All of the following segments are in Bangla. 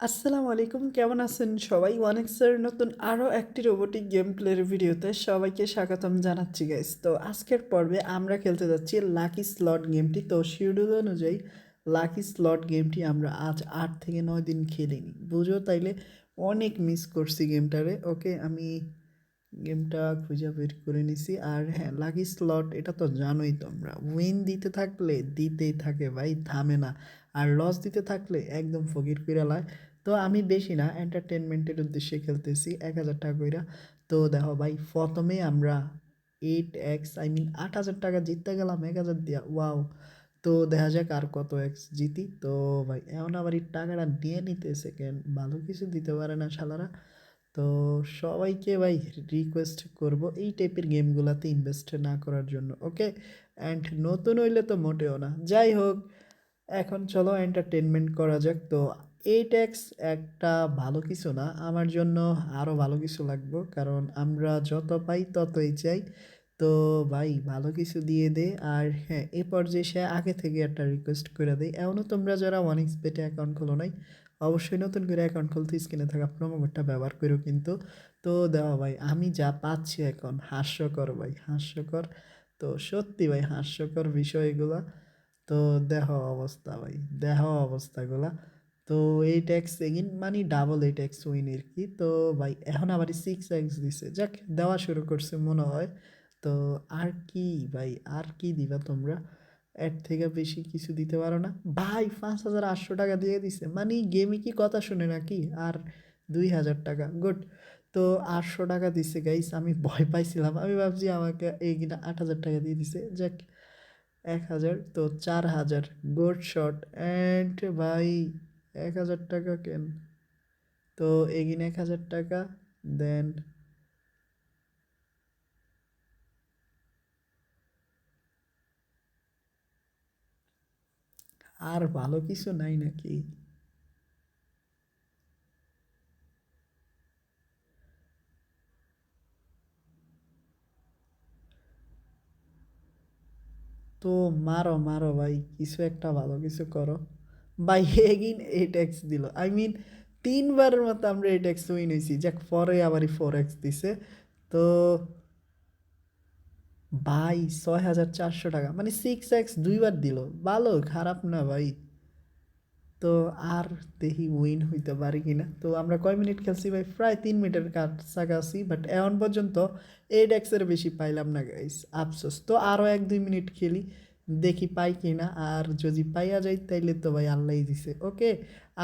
আসসালামু আলাইকুম, কেমন আছেন সবাই? ওয়ানেক্সের নতুন আরও একটি রোবোটিক গেম প্লের ভিডিওতে সবাইকে স্বাগতম জানাচ্ছি গাইস তো আজকের পর্বে আমরা খেলতে যাচ্ছি লাকি স্লট গেমটি তো শিডিউল অনুযায়ী লাকি স্লট গেমটি আমরা আজ আট থেকে নয় দিন খেলিনি। বুঝো তাইলে অনেক মিস করছি গেমটারে ওকে আমি গেমটা খুঁজে বের করে নিছি। আর হ্যাঁ লাকি স্লট এটা তো জানোই তোমরা। উইন দিতে থাকলে দিতেই থাকে ভাই, থামে না। আর লস দিতে থাকলে একদম ফকির কইরা তো আমি বেশি না এন্টারটেনমেন্টের উদ্দেশ্যে খেলতেছি, এক হাজার টাকা কইরা। তো দেখো ভাই, প্রথমে আমরা এইট এক্স আই মিন আট হাজার টাকা জিততে গেলাম, এক হাজার দিয়া ওয়াও তো দেখা যাক আর কত এক্স জিতি। তো ভাই এমন আবার এই টাকাটা নিয়ে নিতে সেকেন্ড ভালো কিছু দিতে পারে না শালারা। তো সবাইকে ভাই রিকোয়েস্ট করব এই টাইপের গেমগুলোতে ইনভেস্ট না করার জন্য ওকে অ্যান্ড নতুন হইলে তো মোটেও না। যাই হোক, এখন চলো এন্টারটেনমেন্ট করা যাক। তো এই ট্যাক্স একটা ভালো কিছু না, আমার জন্য আরও ভালো কিছু লাগবে, কারণ আমরা যত পাই ততই চাই। তো ভাই, ভালো কিছু দিয়ে দে। আর হ্যাঁ এ পর্যায়ে সে আগে থেকে একটা রিকোয়েস্ট করে দেয় এমনও তোমরা যারা ওয়ান এক্স পেটে অ্যাকাউন্ট খোলো নাই অবশ্যই নতুন করে অ্যাকাউন্ট খুলতে স্ক্রিনে থাকা প্রোমো কোডটা ব্যবহার করো কিন্তু তো দেওয়া ভাই। আমি যা পাচ্ছি এখন, হাস্যকর ভাই, হাস্যকর। তো সত্যি ভাই, হাস্যকর বিষয় এগুলা তো দেহ অবস্থা ভাই, দেহ অবস্থাগুলা। তো এই ট্যাক্স এগিন মানে ডাবল এই ট্যাক্স উইনের কি? তো ভাই, এখন আবার সিক্স এক্স দিছে। যাক, দেওয়া শুরু করছে মনে হয়। তো আর কি ভাই, আর কি দিবা তোমরা? এর থেকে বেশি কিছু দিতে পারো না। ভাই, পাঁচ হাজার আটশো টাকা দিয়ে দিছে। মানে গেমে কি কথা শুনে নাকি? আর দুই হাজার টাকা। গুড তো আটশো টাকা দিছে গাইস আমি ভয় পাইছিলাম। আমি ভাবছি আমাকে এই কিনা আট হাজার টাকা দিয়ে দিছে। যাক, এক হাজার, তো চার হাজার। গুড শট অ্যান্ড ভাই, এক হাজার টাকা কেন? তো এগিন এক হাজার টাকা দেন আর ভালো কিছু নাই নাকি? তো মারো মারো ভাই, কিছু একটা ভালো কিছু করো। ভাই, এগিন এইট এক্স দিল। আই মিন তিনবারের মতো আমরা এইট এক্স উইন হয়েছি যাক, পরে আবারই ফোর এক্স দিছে। তো ভাই ছয় হাজার চারশো টাকা। মানে সিক্স এক্স দুইবার দিল। ভালো, খারাপ না ভাই। তো আর দেখি উইন হইতে পারি কি না তো আমরা কয় মিনিট খেলছি ভাই? প্রায় তিন মিনিটের কাছাকাছি বাট এখন পর্যন্ত এইট এক্সের বেশি পাইলাম না গাইস আফসোস। তো আরও এক দুই মিনিট খেলি, দেখি পাই কি না আর যদি পাইয়া যাই, তাইলে তো ভাই আল্লাহ দিছে। ওকে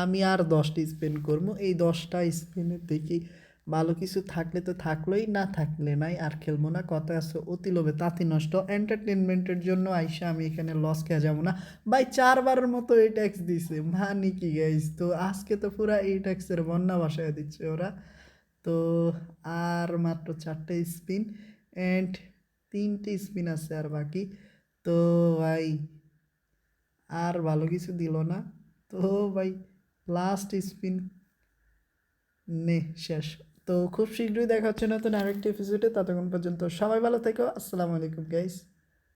আমি আর দশটা স্পেন্ড করব। এই দশটা স্পেনে দেখি ভালো কিছু থাকলে তো থাকলোই, না থাকলে নাই, আর খেলব না কথা আছে অতি লোভে, তাঁতি নষ্ট। এন্টারটেনমেন্টের জন্য আইসা আমি এখানে লস খেয়ে যাব না। ভাই, চারবারের মতো এই ট্যাক্স দিছে মানে কি গাইস তো আজকে তো পুরা এই ট্যাক্সের বন্যা বাসায় দিচ্ছে ওরা। তো আর মাত্র চারটে স্পিন অ্যান্ড তিনটে স্পিন আছে আর বাকি। তো ভাই, আর ভালো কিছু দিল না। তো ভাই লাস্ট স্পিন নে, শেষ। তো খুব শীঘ্রই দেখা হচ্ছে নতুন আরেকটি এপিসোডে ততক্ষণ পর্যন্ত সবাই ভালো থেকো। আসসালামু আলাইকুম গাইস